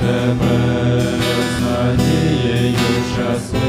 тебе тепер з надією щасливим